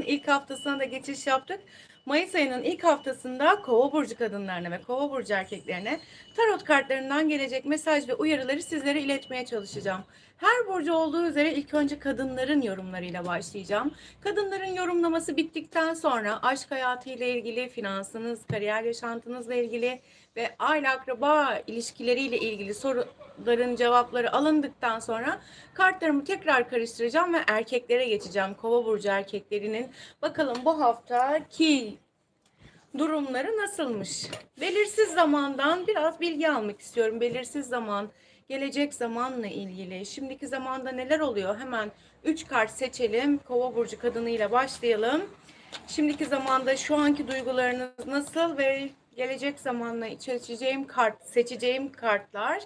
ayının ilk haftasına da geçiş yaptık. Mayıs ayının ilk haftasında Kova burcu kadınlarına ve Kova burcu erkeklerine tarot kartlarından gelecek mesaj ve uyarıları sizlere iletmeye çalışacağım. Her burcu olduğu üzere ilk önce kadınların yorumlarıyla başlayacağım. Kadınların yorumlaması bittikten sonra aşk hayatıyla ilgili, finansınız, kariyer yaşantınızla ilgili ve aile akraba ilişkileriyle ilgili soruların cevapları alındıktan sonra kartlarımı tekrar karıştıracağım ve erkeklere geçeceğim. Kova burcu erkeklerinin bakalım bu haftaki durumları nasılmış? Belirsiz zamandan biraz bilgi almak istiyorum. Belirsiz zaman, gelecek zamanla ilgili. Şimdiki zamanda neler oluyor? Hemen 3 kart seçelim. Kova burcu kadınıyla başlayalım. Şimdiki zamanda şu anki duygularınız nasıl ve gelecek zamanla seçeceğim kart, seçeceğim kartlar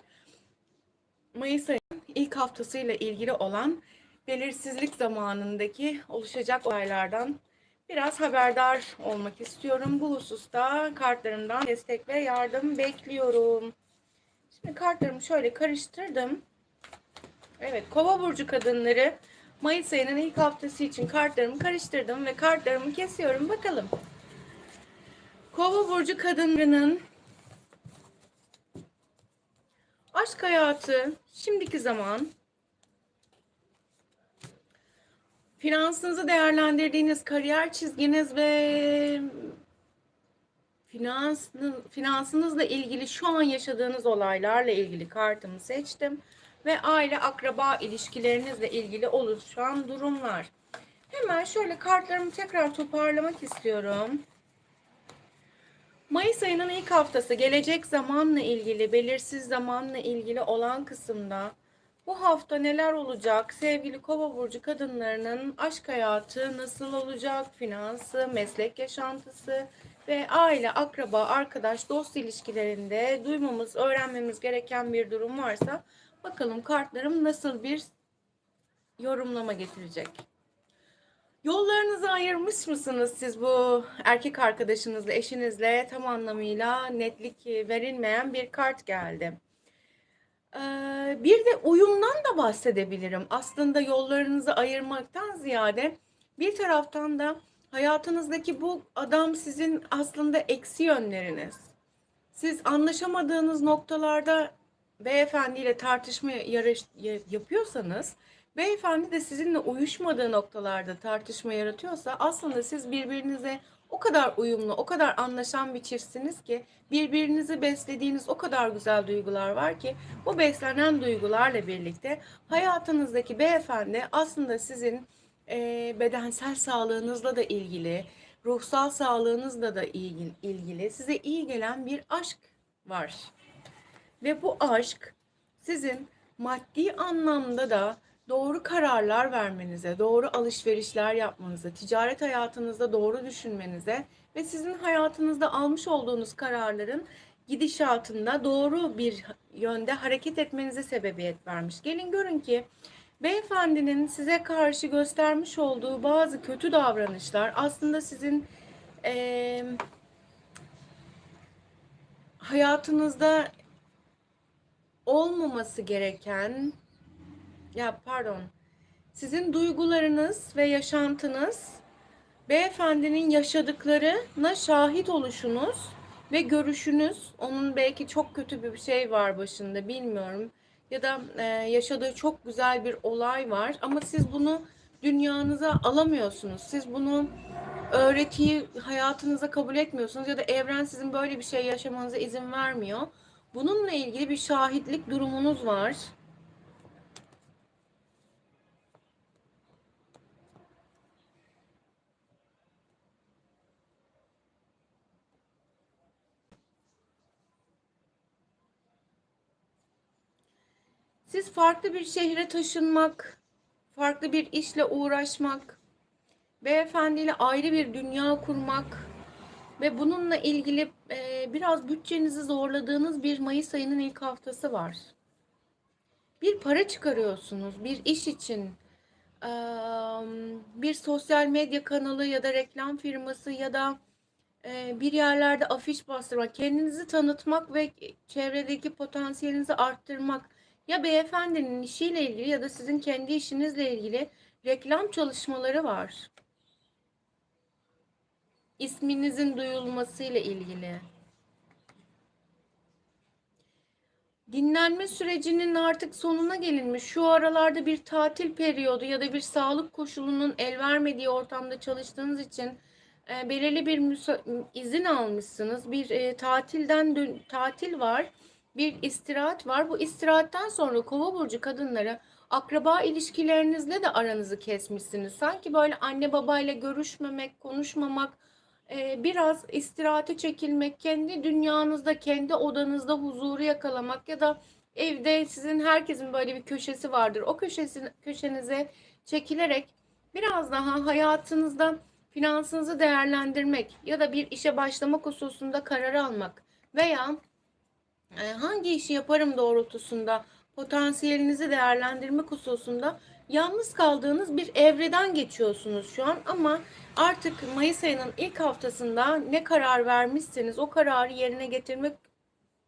Mayıs ayının ilk haftasıyla ilgili olan belirsizlik zamanındaki oluşacak olaylardan biraz haberdar olmak istiyorum. Bu hususta kartlarımdan destek ve yardım bekliyorum. Şimdi kartlarımı şöyle karıştırdım. Evet, Kova burcu kadınları Mayıs ayının ilk haftası için kartlarımı karıştırdım ve kartlarımı kesiyorum. Bakalım. Kova burcu kadınlarının aşk hayatı, şimdiki zaman, finansınızı değerlendirdiğiniz kariyer çizginiz ve finans, finansınızla ilgili şu an yaşadığınız olaylarla ilgili kartımı seçtim ve aile akraba ilişkilerinizle ilgili oluşan durumlar. Hemen şöyle kartlarımı tekrar toparlamak istiyorum. Mayıs ayının ilk haftası gelecek zamanla ilgili, belirsiz zamanla ilgili olan kısımda bu hafta neler olacak? Sevgili Kova burcu kadınlarının aşk hayatı nasıl olacak? Finansı, meslek yaşantısı ve aile, akraba, arkadaş, dost ilişkilerinde duymamız, öğrenmemiz gereken bir durum varsa bakalım kartlarım nasıl bir yorumlama getirecek. Yollarınızı ayırmış mısınız siz bu erkek arkadaşınızla, eşinizle tam anlamıyla netlik verilmeyen bir kart geldi. Ee, bir de uyumdan da bahsedebilirim. Aslında yollarınızı ayırmaktan ziyade bir taraftan da hayatınızdaki bu adam sizin aslında eksi yönleriniz. Siz anlaşamadığınız noktalarda beyefendiyle tartışma yarış yapıyorsanız beyefendi de sizinle uyuşmadığı noktalarda tartışma yaratıyorsa aslında siz birbirinize o kadar uyumlu, o kadar anlaşan bir çiftsiniz ki birbirinizi beslediğiniz o kadar güzel duygular var ki bu beslenen duygularla birlikte hayatınızdaki beyefendi aslında sizin e, bedensel sağlığınızla da ilgili, ruhsal sağlığınızla da ilgili, size iyi gelen bir aşk var. Ve bu aşk sizin maddi anlamda da doğru kararlar vermenize, doğru alışverişler yapmanıza, ticaret hayatınızda doğru düşünmenize ve sizin hayatınızda almış olduğunuz kararların gidişatında doğru bir yönde hareket etmenize sebebiyet vermiş. Gelin görün ki beyefendinin size karşı göstermiş olduğu bazı kötü davranışlar aslında sizin e, hayatınızda olmaması gereken ya pardon. Sizin duygularınız ve yaşantınız beyefendinin yaşadıklarına şahit oluşunuz ve görüşünüz onun belki çok kötü bir şey var başında bilmiyorum ya da e, yaşadığı çok güzel bir olay var ama siz bunu dünyanıza alamıyorsunuz. Siz bunu öğretiyi hayatınıza kabul etmiyorsunuz ya da evren sizin böyle bir şey yaşamanıza izin vermiyor. Bununla ilgili bir şahitlik durumunuz var. Siz farklı bir şehre taşınmak, farklı bir işle uğraşmak, beyefendiyle ayrı bir dünya kurmak ve bununla ilgili e, biraz bütçenizi zorladığınız bir Mayıs ayının ilk haftası var. Bir para çıkarıyorsunuz, bir iş için, e, bir sosyal medya kanalı ya da reklam firması ya da e, bir yerlerde afiş bastırmak, kendinizi tanıtmak ve çevredeki potansiyelinizi arttırmak ya beyefendinin işiyle ilgili ya da sizin kendi işinizle ilgili reklam çalışmaları var. isminizin duyulmasıyla ilgili. Dinlenme sürecinin artık sonuna gelinmiş. Şu aralarda bir tatil periyodu ya da bir sağlık koşulunun el vermediği ortamda çalıştığınız için e, belirli bir izin almışsınız. Bir e, tatilden tatil var. Bir istirahat var. Bu istirahatten sonra Kova burcu kadınları akraba ilişkilerinizle de aranızı kesmişsiniz. Sanki böyle anne babayla görüşmemek, konuşmamak, e, biraz istirahate çekilmek, kendi dünyanızda, kendi odanızda huzuru yakalamak ya da evde sizin herkesin böyle bir köşesi vardır. O köşesi, köşenize çekilerek biraz daha hayatınızda finansınızı değerlendirmek ya da bir işe başlamak hususunda karar almak veya hangi işi yaparım doğrultusunda potansiyelinizi değerlendirmek hususunda yalnız kaldığınız bir evreden geçiyorsunuz şu an ama artık Mayıs ayının ilk haftasında ne karar vermişseniz o kararı yerine getirmek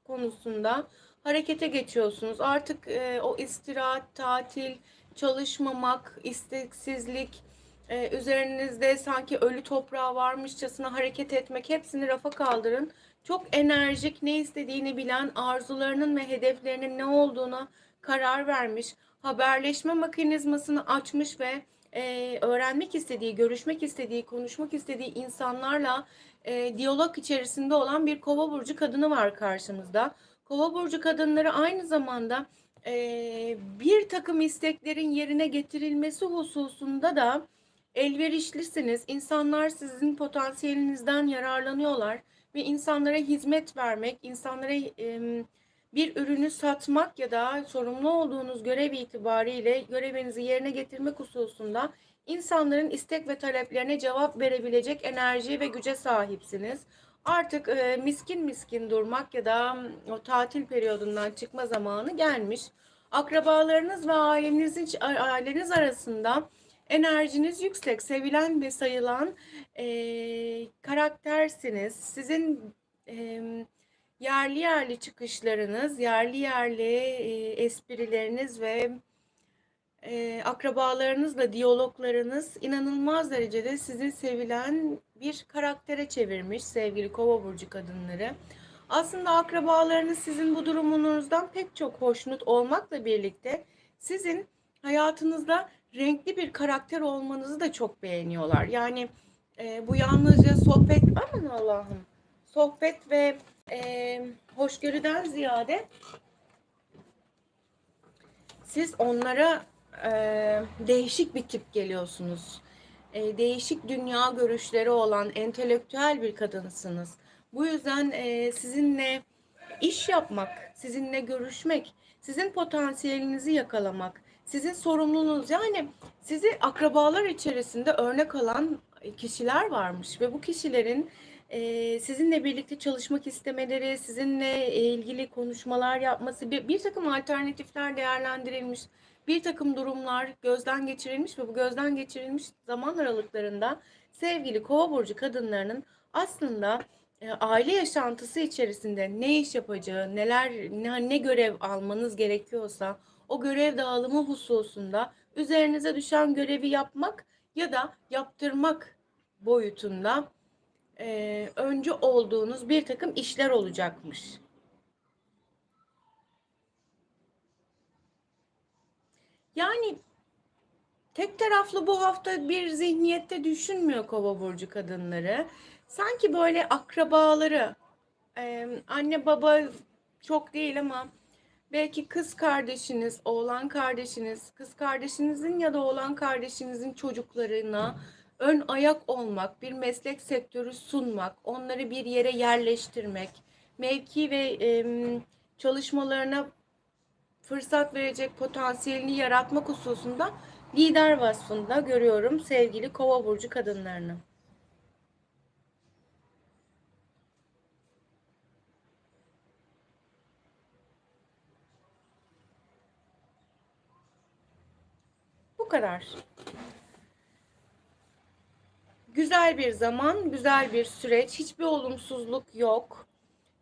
konusunda harekete geçiyorsunuz. Artık e, o istirahat, tatil, çalışmamak, isteksizlik, e, üzerinizde sanki ölü toprağı varmışçasına hareket etmek hepsini rafa kaldırın. Çok enerjik, ne istediğini bilen, arzularının ve hedeflerinin ne olduğuna karar vermiş, haberleşme mekanizmasını açmış ve e, öğrenmek istediği, görüşmek istediği, konuşmak istediği insanlarla e, diyalog içerisinde olan bir kova burcu kadını var karşımızda. Kova burcu kadınları aynı zamanda e, bir takım isteklerin yerine getirilmesi hususunda da elverişlisiniz. İnsanlar sizin potansiyelinizden yararlanıyorlar ve insanlara hizmet vermek, insanlara e, bir ürünü satmak ya da sorumlu olduğunuz görev itibariyle görevinizi yerine getirmek hususunda insanların istek ve taleplerine cevap verebilecek enerji ve güce sahipsiniz. Artık e, miskin miskin durmak ya da o tatil periyodundan çıkma zamanı gelmiş. Akrabalarınız ve aileniz, aileniz arasında enerjiniz yüksek, sevilen ve sayılan e, karaktersiniz. Sizin e, yerli yerli çıkışlarınız, yerli yerli e, esprileriniz ve e, akrabalarınızla diyaloglarınız inanılmaz derecede sizi sevilen bir karaktere çevirmiş sevgili kova burcu kadınları. Aslında akrabalarınız sizin bu durumunuzdan pek çok hoşnut olmakla birlikte sizin hayatınızda renkli bir karakter olmanızı da çok beğeniyorlar. Yani e, bu yalnızca sohbet, aman Allah'ım, sohbet ve e, hoşgörüden ziyade siz onlara e, değişik bir tip geliyorsunuz. E, değişik dünya görüşleri olan entelektüel bir kadınsınız. Bu yüzden e, sizinle iş yapmak, sizinle görüşmek, sizin potansiyelinizi yakalamak, sizin sorumluluğunuz yani sizi akrabalar içerisinde örnek alan kişiler varmış ve bu kişilerin e, sizinle birlikte çalışmak istemeleri, sizinle ilgili konuşmalar yapması, bir, bir takım alternatifler değerlendirilmiş, bir takım durumlar gözden geçirilmiş ve bu gözden geçirilmiş zaman aralıklarında sevgili kova burcu kadınlarının aslında e, aile yaşantısı içerisinde ne iş yapacağı, neler ne, ne görev almanız gerekiyorsa o görev dağılımı hususunda üzerinize düşen görevi yapmak ya da yaptırmak boyutunda e, öncü olduğunuz bir takım işler olacakmış. Yani tek taraflı bu hafta bir zihniyette düşünmüyor kova burcu kadınları. Sanki böyle akrabaları, e, anne baba çok değil ama belki kız kardeşiniz, oğlan kardeşiniz, kız kardeşinizin ya da oğlan kardeşinizin çocuklarına ön ayak olmak, bir meslek sektörü sunmak, onları bir yere yerleştirmek, mevki ve e, çalışmalarına fırsat verecek potansiyelini yaratmak hususunda lider vasfında görüyorum sevgili kova burcu kadınlarını. Kadar. Güzel bir zaman, güzel bir süreç, hiçbir olumsuzluk yok.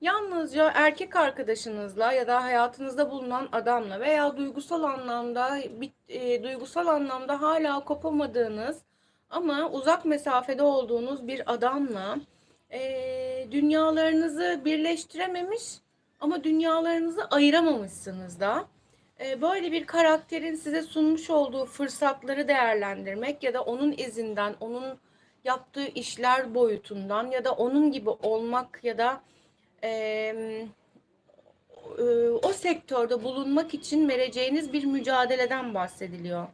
Yalnızca erkek arkadaşınızla ya da hayatınızda bulunan adamla veya duygusal anlamda e, duygusal anlamda hala kopamadığınız Ama uzak mesafede olduğunuz bir adamla eee, dünyalarınızı birleştirememiş ama dünyalarınızı ayıramamışsınız da. Eee, böyle bir karakterin size sunmuş olduğu fırsatları değerlendirmek ya da onun izinden, onun yaptığı işler boyutundan ya da onun gibi olmak ya da e, o sektörde bulunmak için vereceğiniz bir mücadeleden bahsediliyor.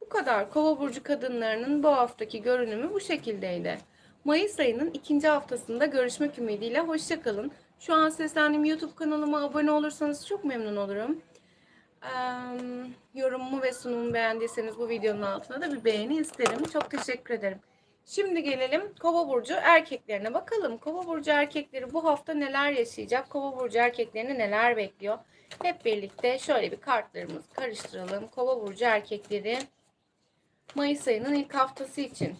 Bu kadar. Kova burcu kadınlarının bu haftaki görünümü bu şekildeydi. Mayıs ayının ikinci haftasında görüşmek ümidiyle hoşça kalın. Şu an seslendiğim YouTube kanalıma abone olursanız çok memnun olurum. Yorumumu ve sunumumu beğendiyseniz bu videonun altına da bir beğeni isterim. Çok teşekkür ederim. Şimdi gelelim Kova burcu erkeklerine bakalım. Kova burcu erkekleri bu hafta neler yaşayacak? Kova burcu erkeklerini neler bekliyor? Hep birlikte şöyle bir kartlarımızı karıştıralım. Kova burcu erkekleri Mayıs ayının ilk haftası için.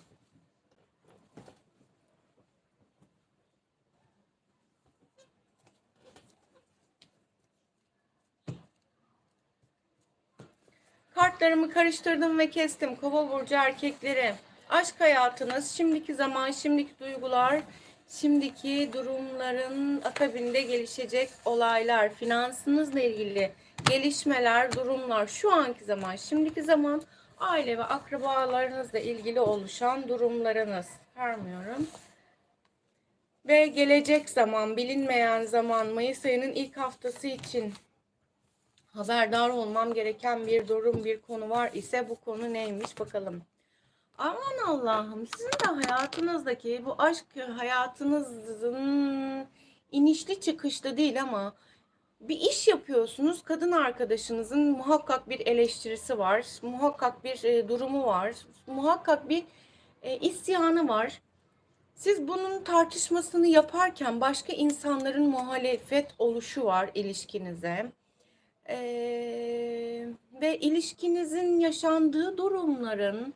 Kartlarımı karıştırdım ve kestim. Kova burcu erkekleri. Aşk hayatınız, şimdiki zaman, şimdiki duygular, şimdiki durumların akabinde gelişecek olaylar, finansınızla ilgili gelişmeler, durumlar, şu anki zaman, şimdiki zaman, aile ve akrabalarınızla ilgili oluşan durumlarınız. Vermiyorum. Ve gelecek zaman, bilinmeyen zaman, Mayıs ayının ilk haftası için haberdar olmam gereken bir durum, bir konu var ise bu konu neymiş bakalım. Aman Allah'ım sizin de hayatınızdaki bu aşk hayatınızın inişli çıkışlı değil ama bir iş yapıyorsunuz. Kadın arkadaşınızın muhakkak bir eleştirisi var. Muhakkak bir e, durumu var. Muhakkak bir e, isyanı var. Siz bunun tartışmasını yaparken başka insanların muhalefet oluşu var ilişkinize. Ee, ve ilişkinizin yaşandığı durumların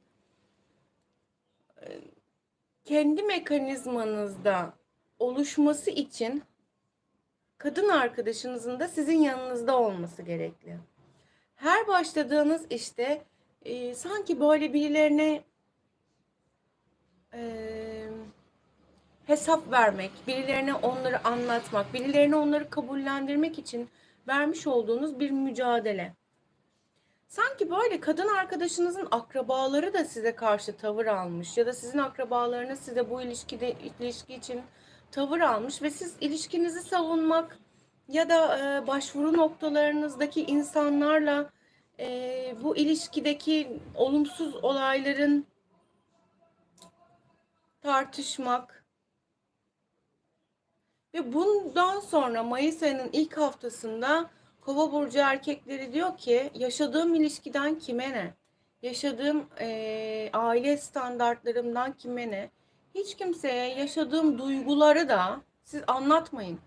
e, kendi mekanizmanızda oluşması için kadın arkadaşınızın da sizin yanınızda olması gerekli. Her başladığınız işte e, sanki böyle birilerine e, hesap vermek, birilerine onları anlatmak, birilerine onları kabullendirmek için vermiş olduğunuz bir mücadele. Sanki böyle kadın arkadaşınızın akrabaları da size karşı tavır almış ya da sizin akrabalarınız size bu ilişkide ilişki için tavır almış ve siz ilişkinizi savunmak ya da e, başvuru noktalarınızdaki insanlarla e, bu ilişkideki olumsuz olayların tartışmak ve bundan sonra Mayıs ayının ilk haftasında Kova burcu erkekleri diyor ki yaşadığım ilişkiden kime ne? Yaşadığım e, aile standartlarımdan kime ne? Hiç kimseye yaşadığım duyguları da siz anlatmayın.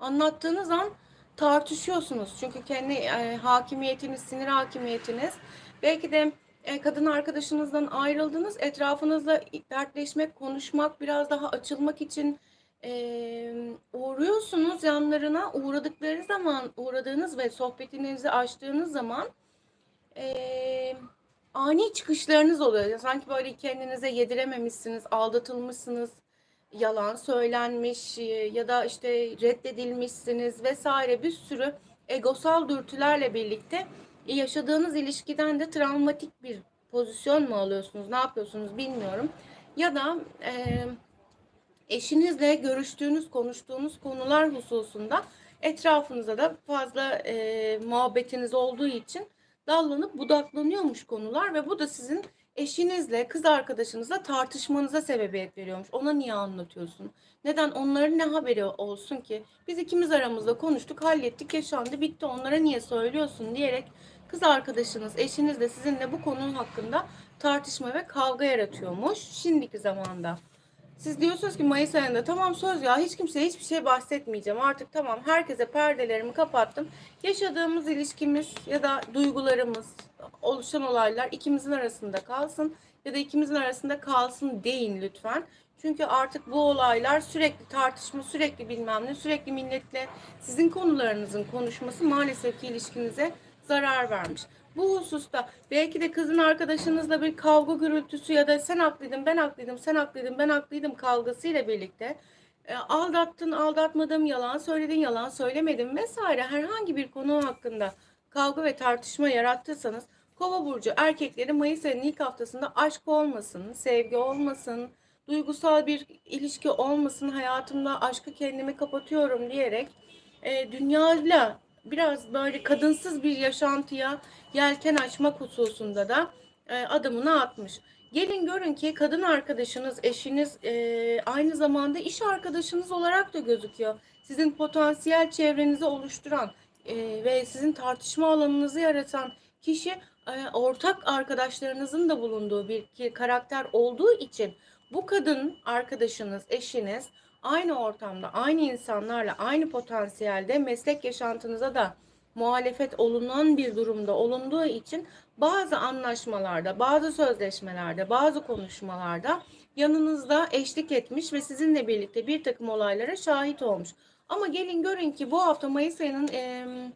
Anlattığınız an tartışıyorsunuz. Çünkü kendi e, hakimiyetiniz, sinir hakimiyetiniz. Belki de e, kadın arkadaşınızdan ayrıldınız. Etrafınızla dertleşmek, konuşmak, biraz daha açılmak için e, uğruyorsunuz yanlarına. Uğradıkları zaman, uğradığınız ve sohbetinizi açtığınız zaman e, ani çıkışlarınız oluyor. Sanki böyle kendinize yedirememişsiniz, aldatılmışsınız, yalan söylenmiş ya da işte reddedilmişsiniz vesaire bir sürü egosal dürtülerle birlikte yaşadığınız ilişkiden de travmatik bir pozisyon mu alıyorsunuz, ne yapıyorsunuz bilmiyorum. Ya da e, eşinizle görüştüğünüz, konuştuğunuz konular hususunda etrafınıza da fazla e, muhabbetiniz olduğu için dallanıp budaklanıyormuş konular ve bu da sizin eşinizle, kız arkadaşınızla tartışmanıza sebebiyet veriyormuş. Ona niye anlatıyorsun? Neden? Onların ne haberi olsun ki? Biz ikimiz aramızda konuştuk, hallettik, yaşandı, bitti. Onlara niye söylüyorsun diyerek kız arkadaşınız, eşiniz de sizinle bu konu hakkında tartışma ve kavga yaratıyormuş şimdiki zamanda. Siz diyorsunuz ki Mayıs ayında tamam söz ya hiç kimseye hiçbir şey bahsetmeyeceğim. Artık tamam herkese perdelerimi kapattım. Yaşadığımız ilişkimiz ya da duygularımız, oluşan olaylar ikimizin arasında kalsın ya da ikimizin arasında kalsın deyin lütfen. Çünkü artık bu olaylar sürekli tartışma, sürekli bilmem ne, sürekli milletle sizin konularınızın konuşması maalesef ki ilişkinize zarar vermiş. Bu hususta belki de kızın arkadaşınızla bir kavga gürültüsü ya da sen haklıydın ben haklıydım sen haklıydın ben haklıydım kavgasıyla birlikte e, aldattın aldatmadım yalan söyledin yalan söylemedim vesaire herhangi bir konu hakkında kavga ve tartışma yarattıysanız Kova burcu erkekleri Mayıs ayının ilk haftasında aşk olmasın, sevgi olmasın, duygusal bir ilişki olmasın, hayatımda aşkı kendimi kapatıyorum diyerek e, dünyayla biraz böyle kadınsız bir yaşantıya yelken açmak hususunda da e, adımını atmış. Gelin görün ki kadın arkadaşınız, eşiniz e, aynı zamanda iş arkadaşınız olarak da gözüküyor. Sizin potansiyel çevrenizi oluşturan e, ve sizin tartışma alanınızı yaratan kişi e, ortak arkadaşlarınızın da bulunduğu bir karakter olduğu için bu kadın arkadaşınız, eşiniz aynı ortamda, aynı insanlarla, aynı potansiyelde meslek yaşantınıza da muhalefet olunan bir durumda olunduğu için bazı anlaşmalarda, bazı sözleşmelerde, bazı konuşmalarda yanınızda eşlik etmiş ve sizinle birlikte bir takım olaylara şahit olmuş. Ama gelin görün ki bu hafta Mayıs ayının em,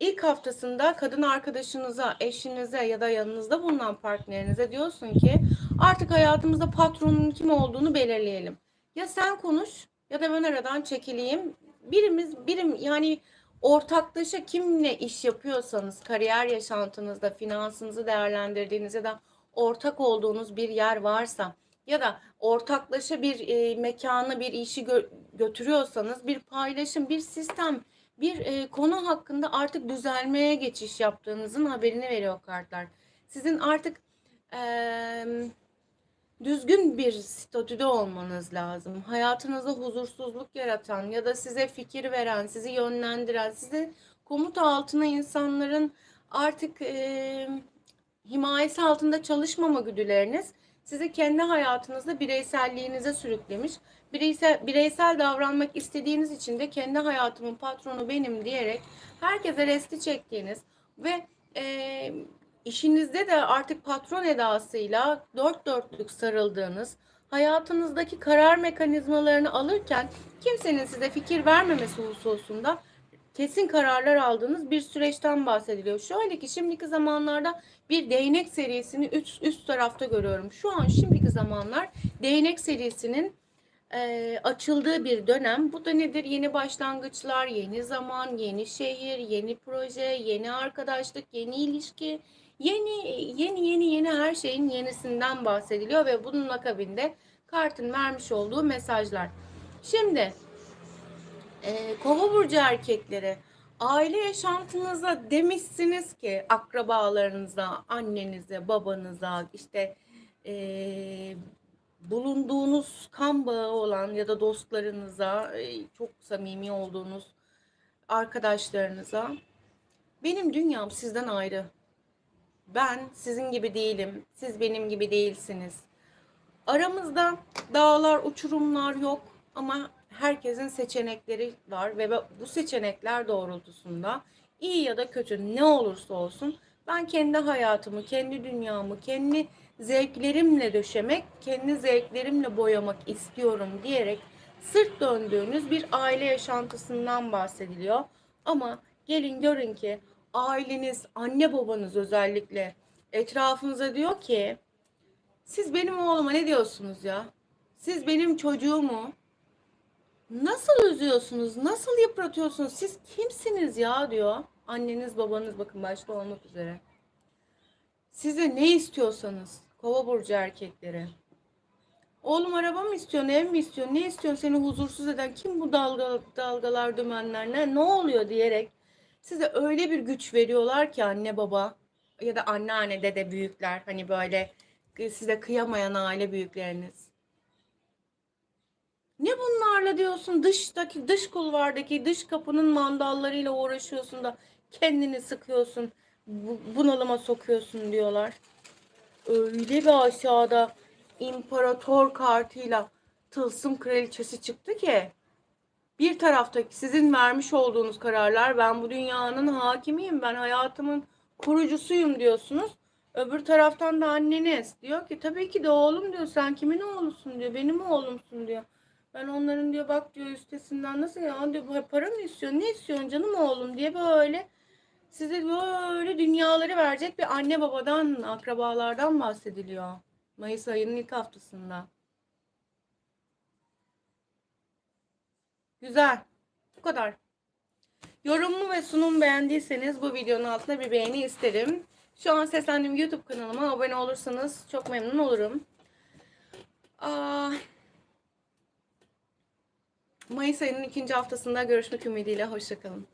ilk haftasında kadın arkadaşınıza, eşinize ya da yanınızda bulunan partnerinize diyorsun ki artık hayatımızda patronun kim olduğunu belirleyelim. Ya sen konuş ya da ben aradan çekileyim. Birimiz birim yani ortaklaşa kimle iş yapıyorsanız kariyer yaşantınızda finansınızı değerlendirdiğiniz ya da ortak olduğunuz bir yer varsa ya da ortaklaşa bir e, mekanı bir işi gö- götürüyorsanız bir paylaşım bir sistem bir e, konu hakkında artık düzelmeye geçiş yaptığınızın haberini veriyor kartlar. Sizin artık eee, düzgün bir statüde olmanız lazım. Hayatınızda huzursuzluk yaratan ya da size fikir veren, sizi yönlendiren, size komut altına insanların artık eee himayesi altında çalışmama güdüleriniz sizi kendi hayatınızda bireyselliğinize sürüklemiş. Bireysel, bireysel davranmak istediğiniz için de kendi hayatımın patronu benim diyerek herkese resti çektiğiniz ve e, işinizde de artık patron edasıyla dört dörtlük sarıldığınız, hayatınızdaki karar mekanizmalarını alırken kimsenin size fikir vermemesi hususunda kesin kararlar aldığınız bir süreçten bahsediliyor. Şöyle ki şimdiki zamanlarda bir değnek serisini üst, üst tarafta görüyorum. Şu an şimdiki zamanlar değnek serisinin e, açıldığı bir dönem. Bu da nedir? Yeni başlangıçlar, yeni zaman, yeni şehir, yeni proje, yeni arkadaşlık, yeni ilişki, yeni yeni yeni yeni her şeyin yenisinden bahsediliyor ve bunun akabinde kartın vermiş olduğu mesajlar. Şimdi e, kova burcu erkekleri aile yaşantınıza demişsiniz ki akrabalarınıza, annenize, babanıza işte e, bulunduğunuz kan bağı olan ya da dostlarınıza e, çok samimi olduğunuz arkadaşlarınıza benim dünyam sizden ayrı. Ben sizin gibi değilim. Siz benim gibi değilsiniz. Aramızda dağlar, uçurumlar yok ama herkesin seçenekleri var ve bu seçenekler doğrultusunda iyi ya da kötü ne olursa olsun ben kendi hayatımı, kendi dünyamı, kendi zevklerimle döşemek, kendi zevklerimle boyamak istiyorum diyerek sırt döndüğünüz bir aile yaşantısından bahsediliyor. Ama gelin görün ki aileniz, anne babanız özellikle etrafınıza diyor ki siz benim oğluma ne diyorsunuz ya? Siz benim çocuğumu nasıl üzüyorsunuz? Nasıl yıpratıyorsunuz? Siz kimsiniz ya diyor. Anneniz babanız bakın başta olmak üzere. Size ne istiyorsanız kova burcu erkekleri. Oğlum araba mı istiyorsun, ev mi istiyorsun, ne istiyorsun seni huzursuz eden kim bu dalga, dalgalar, dümenler, ne, ne oluyor diyerek size öyle bir güç veriyorlar ki anne baba ya da anneanne dede büyükler hani böyle size kıyamayan aile büyükleriniz. Ne bunlarla diyorsun dıştaki dış kulvardaki dış kapının mandallarıyla uğraşıyorsun da kendini sıkıyorsun bu- bunalıma sokuyorsun diyorlar. Öyle bir aşağıda imparator kartıyla tılsım kraliçesi çıktı ki bir taraftaki sizin vermiş olduğunuz kararlar ben bu dünyanın hakimiyim ben hayatımın kurucusuyum diyorsunuz. Öbür taraftan da anneniz diyor ki tabii ki de oğlum diyor sen kimin oğlusun diyor benim oğlumsun diyor. Ben onların diyor bak diyor üstesinden nasıl ya diyor "bu para mı istiyorsun ne istiyorsun canım oğlum diye böyle Size böyle dünyaları verecek bir anne babadan, akrabalardan bahsediliyor. Mayıs ayının ilk haftasında. Güzel. Bu kadar. Yorumumu ve sunumu beğendiyseniz bu videonun altına bir beğeni isterim. Şu an seslendiğim YouTube kanalıma abone olursanız çok memnun olurum. Aa, Mayıs ayının ikinci haftasında görüşmek ümidiyle. Hoşçakalın.